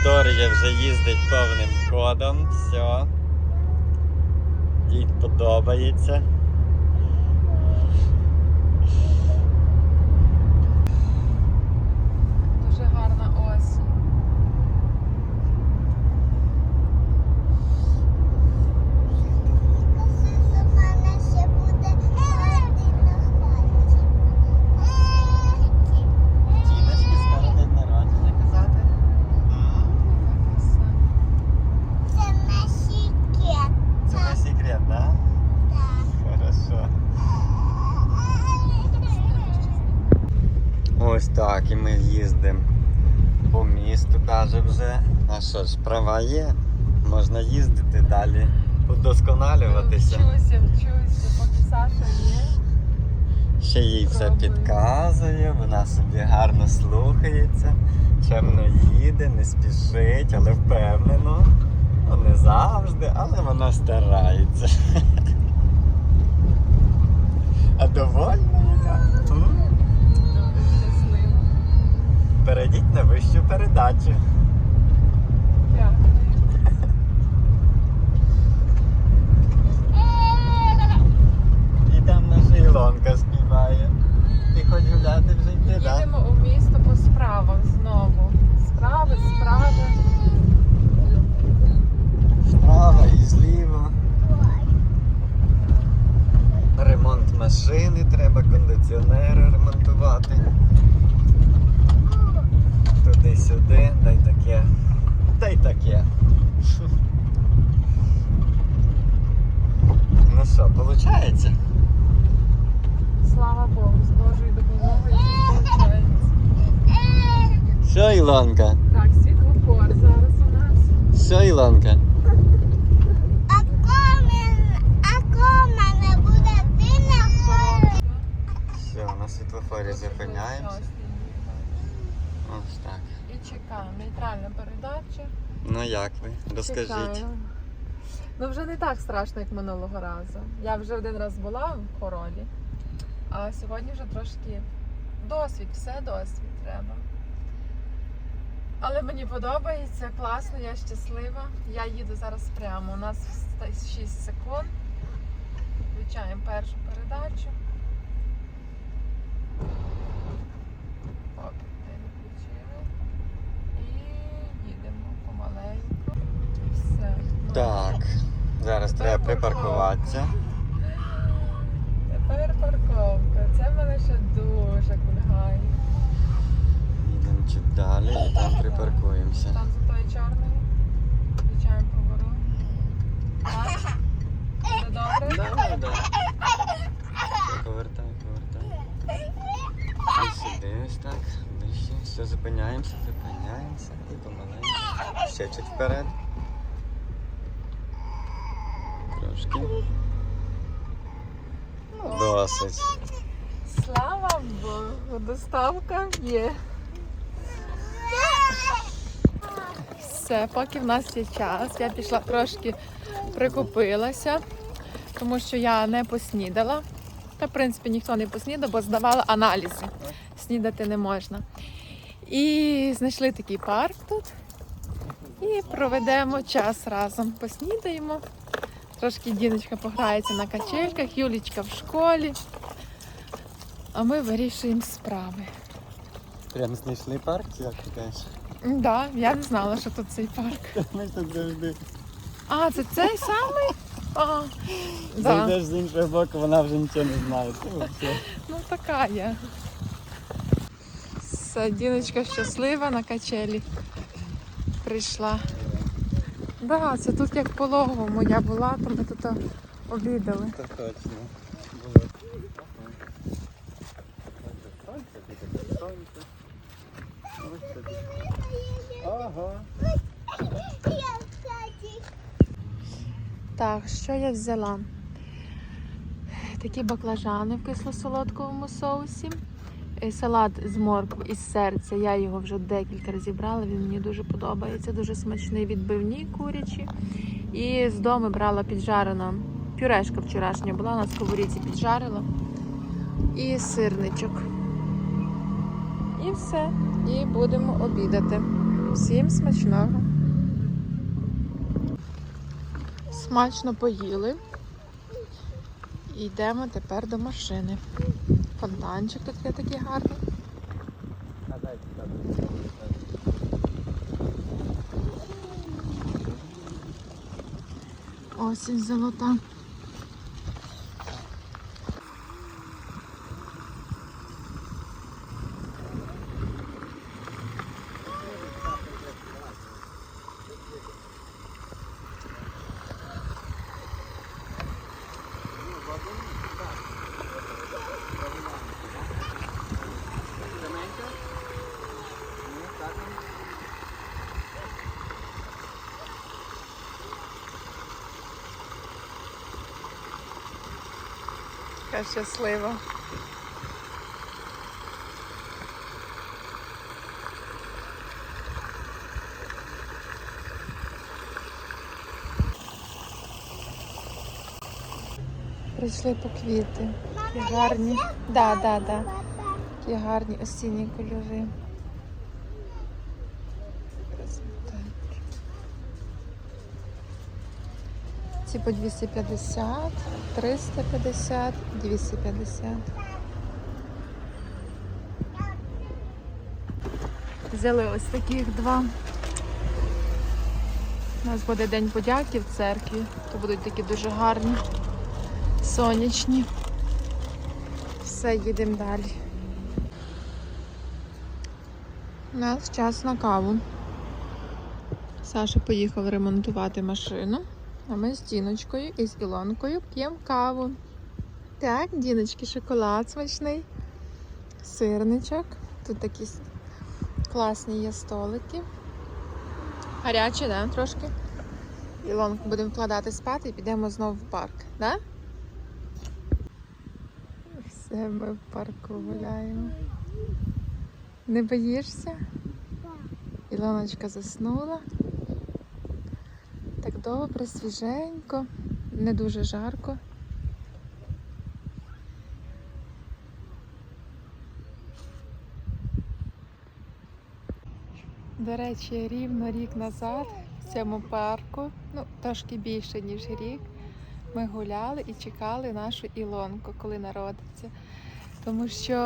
Вікторія вже їздить повним ходом. Все. Їй подобається. Дуже гарна осінь. Тіночки скоро день народження казати. Це не секрет, да? Хорошо. Ось так, і ми їздимо по місту, каже вже. А що ж, права є? Можна їздити далі, удосконалюватися. Вчуся, вчуся, поки Саша є. Ще їй все підказує, вона собі гарно слухається, чемно їде, не спішить, але впевнено. Ну, не завжди, але вона старається. А довольна? Дуже. Перейдіть на вищу передачу. Дякую. Ілонка співає. Ти хоч гуляти вже йти, так? Їдемо у місто по справах знову. Справи, справи. Справа і зліва. Ремонт машини, треба кондиціонери ремонтувати. Туди-сюди, дай таке. Дай таке. Ну що, виходить? Слава Богу, з Божою допомогою все виходить. Що, Ілонка? Так, світлофор зараз у нас. Що, Ілонка? Все, на світлофорі зупиняємося. Ось так. І чекаємо. Нейтральна передача. Ну як ви? Розкажіть. Чекаємо. Ну вже не так страшно, як минулого разу. Я вже один раз була в хоролі, а сьогодні вже трошки досвід, все досвід треба. Але мені подобається, класно, я щаслива. Я їду зараз прямо. У нас 6 секунд. Включаємо першу передачу. Ти. І їдемо помаленьку. Все. Так, зараз треба припаркуватися. Тепер парковка. Це мене ще дуже кульгає. Далі і там припаркуємося. Там за тою чорною. Включаємо поворот. Так? Все добре? Да, да. Повертай, повертай. І сюди ось так. Ближче. Все, зупиняємося, зупиняємося і помаленьку. Ще чуть вперед. Трошки. Досить. Слава Богу, доставка є. Все, поки в нас є час, я пішла трошки прикупилася, тому що я не поснідала. Та, в принципі, ніхто не поснідав, бо здавала аналізи. Снідати не можна. І знайшли такий парк тут. І проведемо час разом. Поснідаємо. Трошки діночка пограється на качельках, Юлічка в школі. А ми вирішуємо справи. Прям знайшли парк, як ти кажеш? Да, я не знала, що тут цей парк. Ми ж тут завжди. А, це цей самий? А, да. Зайдеш з іншого боку, вона вже нічого не знає. Це взагалі. Ну така я. Все, Діночка щаслива на качелі. Прийшла. Да, це тут як пологовому я була, то ми тут обідали. Це точно. Було. Сонце, сонце. Ось тобі. Так, що я взяла? Такі баклажани в кисло-солодковому соусі. Е, Салат з моркви із серця. Я його вже декілька разів брала. Він мені дуже подобається. Дуже смачний відбивні курячі. І з дому брала піджарена пюрешка вчорашня була на сковорідці піджарила. І сирничок. І все. І будемо обідати. Всім смачного. Смачно поїли. І йдемо тепер до машини. Фонтанчик тут є такий гарний. Осінь золота. Яка щаслива. Прийшли по квіти. Такі гарні. Да, да, да. Такі гарні осінні кольори. Ці по 250, 350, 250. Взяли ось таких два. У нас буде День подяки в церкві, то будуть такі дуже гарні, сонячні. Все, їдемо далі. У нас час на каву. Саша поїхав ремонтувати машину. А ми з Діночкою і з Ілонкою п'ємо каву. Так, Діночки, шоколад смачний, сирничок. Тут такі класні є столики. Гарячі, да, трошки. Ілонку будемо вкладати спати і підемо знову в парк, да? Все, ми в парку гуляємо. Не боїшся? Ілоночка заснула. Добре, свіженько, не дуже жарко. До речі, рівно рік назад в цьому парку, ну трошки більше, ніж рік, ми гуляли і чекали нашу Ілонку, коли народиться. Тому що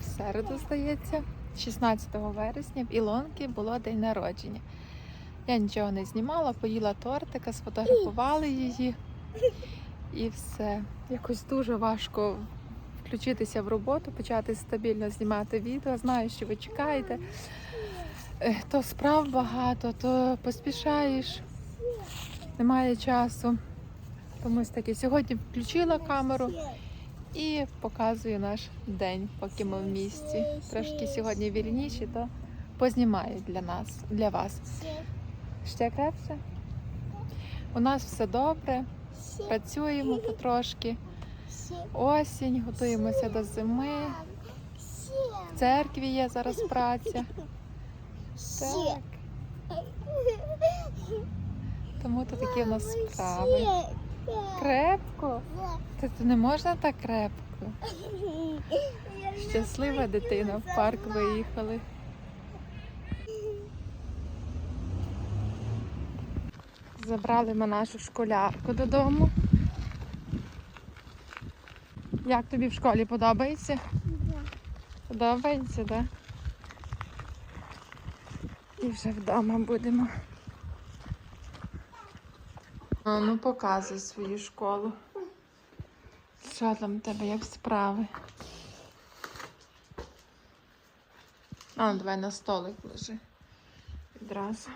в середу, здається, 16 вересня в Ілонки було день народження. Я нічого не знімала, поїла тортика, сфотографували її і все. Якось дуже важко включитися в роботу, почати стабільно знімати відео. Знаю, що ви чекаєте. Е, То справ багато, то поспішаєш, немає часу. Тому таки сьогодні включила камеру і показую наш день, поки ми в місті. Трошки сьогодні вільніші, то познімаю для нас, для вас. Ще крепше? У нас все добре, працюємо потрошки. Осінь, готуємося до зими. В церкві є зараз праця. Так. Тому то такі в нас справи. Крепко? Та це не можна так крепко. Щаслива дитина, в парк виїхали. Забрали ми нашу школярку додому. Як тобі в школі подобається? Подобається, так? І вже вдома будемо. А ну показуй свою школу. Що там в тебе, як справи? А, давай на столик лежи. Відразу.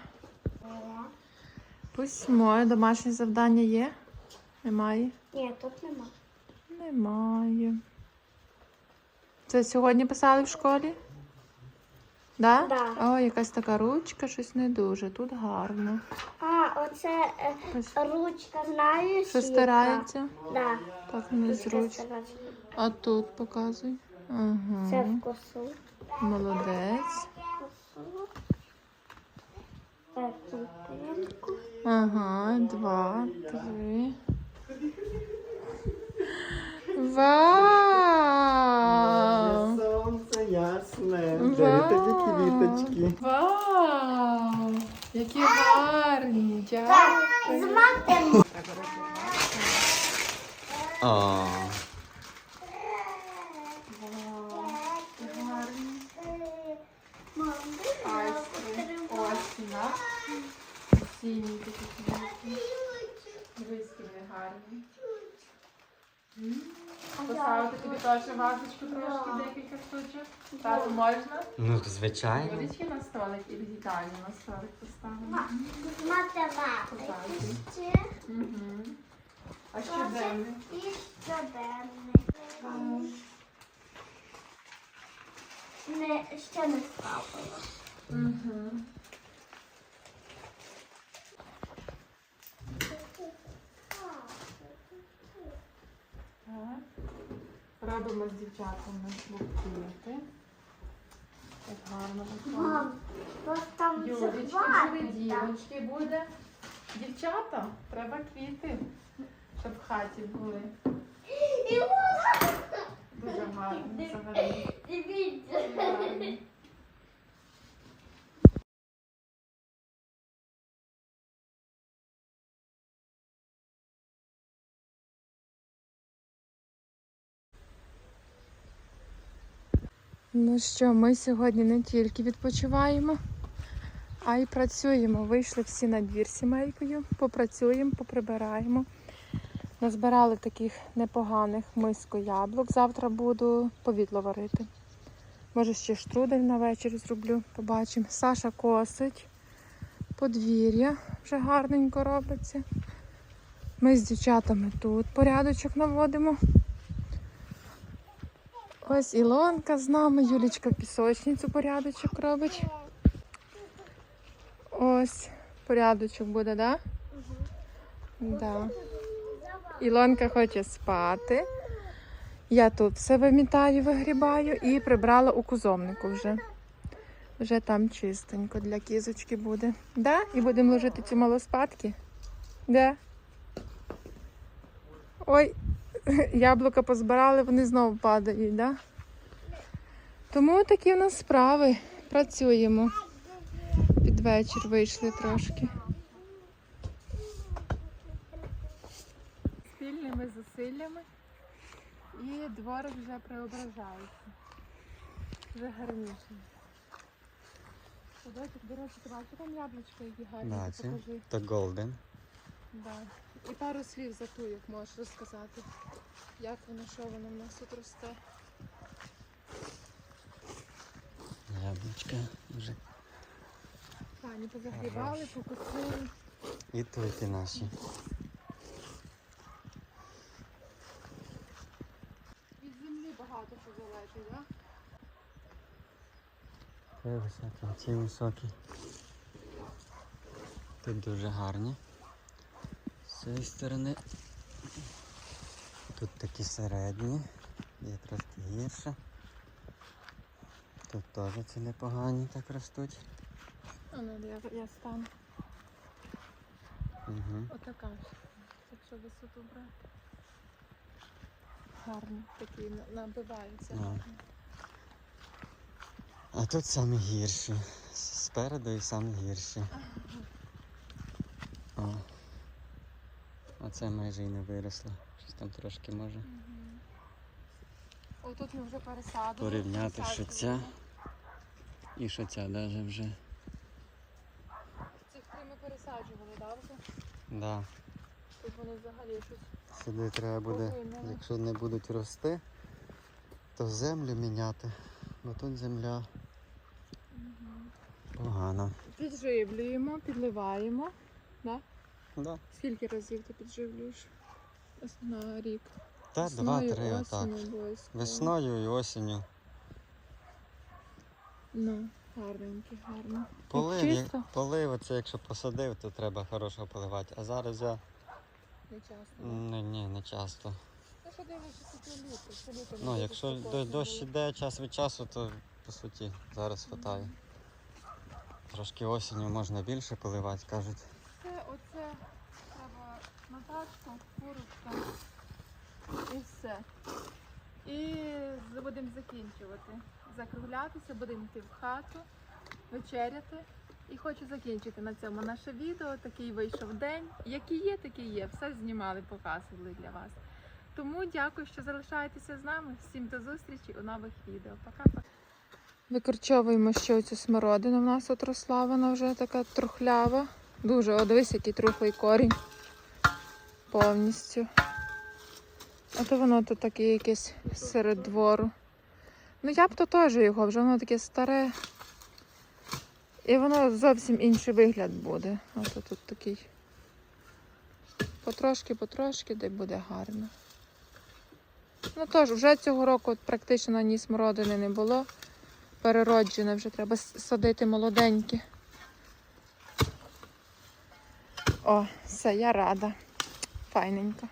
Письмо, домашнє завдання є? Немає? Ні, тут нема. Немає. Це сьогодні писали в школі? Да? Да. О, якась така ручка, щось не дуже. Тут гарно. А, оце е, ручка, знаєш? Що яка? стирається? Да. Так Ручка незручно. стирається. А тут показуй. Це в косу. Молодець. Косу. Е, купинку. Ага, два, три. Вау! Сонце ясне. Вау! Дарю тобі квіточки. Вау! Які гарні, дякую. з матем. О, Гарні. Айстри. Ось на. Сині такі квітки. Дивись, які гарні. Поставити тобі теж вазочку трошки, декілька штучок. Тату можна? ну звичайно. Водички на столик і вітальні на столик поставимо. математики. Угу. А щоденний? І щоденник. Не, ще не ставила. Угу. Робимо з дівчатами букети. Так гарно виходить. Мам, там Юлечки, звати. дівочки буде. Дівчата, треба квіти, щоб в хаті були. Дуже гарно дивіться. Ну що, ми сьогодні не тільки відпочиваємо, а й працюємо. Вийшли всі на двір сімейкою, попрацюємо, поприбираємо. Назбирали таких непоганих миску яблук. Завтра буду повідло варити. Може, ще штрудель на вечір зроблю, побачимо. Саша косить. Подвір'я вже гарненько робиться. Ми з дівчатами тут порядочок наводимо. Ось Ілонка з нами, Юлічка пісочницю порядочок робить. Ось порядочок буде, так? Да? Да. Ілонка хоче спати. Я тут все вимітаю, вигрібаю і прибрала у кузовнику вже. Вже там чистенько для кізочки буде. Да? І будемо ложити цю малу спадки? Да? Ой, яблука позбирали, вони знову падають, да? Тому такі в нас справи. Працюємо. Під вечір вийшли трошки. Спільними зусиллями і дворик вже преображається. Вже гарніше. Садочок, до речі, там яблучка, які гарні, це покажи. то голден. Да. І пару слів за ту, як можеш розказати. Як воно, що воно в нас тут росте. Яблучка вже. Пані позагрібали, покусили. І туйки наші. Від землі багато що залежить, так? Це високі, ці високі. Тут дуже гарні. З цієї сторони. Тут такі середні, є трошки гірше. Тут теж ці непогані так ростуть. А ну я, я стану. Угу. Отака ж. Якщо висоту брати. Гарно, такі набиваються. Гарно. А тут самі гірші. Спереду і самі гірші. О. Оце майже і не виросло. Щось там трошки може. Мгм. Отут ми вже пересадили. Порівняти, що ця і що ця навіть вже. Цих три ми пересаджували, так? вже? Да. Тут вони взагалі щось. Сюди треба буде, Повинна. якщо не будуть рости, то землю міняти. Бо тут земля погана. Підживлюємо, підливаємо. Да? Да. Скільки разів ти підживлюєш? На рік. Та два-три отак. Весною і осінню. Ну, гарненькі, гарно. Полив, як- полив, оце якщо посадив, то треба хорошого поливати. А зараз я Не часто. не, ні, не часто. Ну, що дивишся, літо. Ну, якщо дощ іде час від часу, то по суті зараз хватає. Трошки осінню можна більше поливати, кажуть. Натачка, курочка і все. І будемо закінчувати. Закруглятися, будемо йти в хату, вечеряти І хочу закінчити на цьому наше відео. Такий вийшов день. Який є, такий є. Все знімали, показували для вас. Тому дякую, що залишаєтеся з нами. Всім до зустрічі у нових відео. Пока-пока. Викорчовуємо ще цю смородину. У нас от росла, вона вже така трухлява. Дуже, о, дивись, який трухлий корінь. Повністю. А то воно тут таке якесь серед двору. Ну я б то теж його, вже воно таке старе. І воно зовсім інший вигляд буде. Ото тут такий. Потрошки, потрошки, де буде гарно. Ну тож, вже цього року практично ні смородини не було. Перероджене вже треба садити молоденькі. О, все, я рада. Файненько.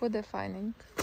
Буде файненько.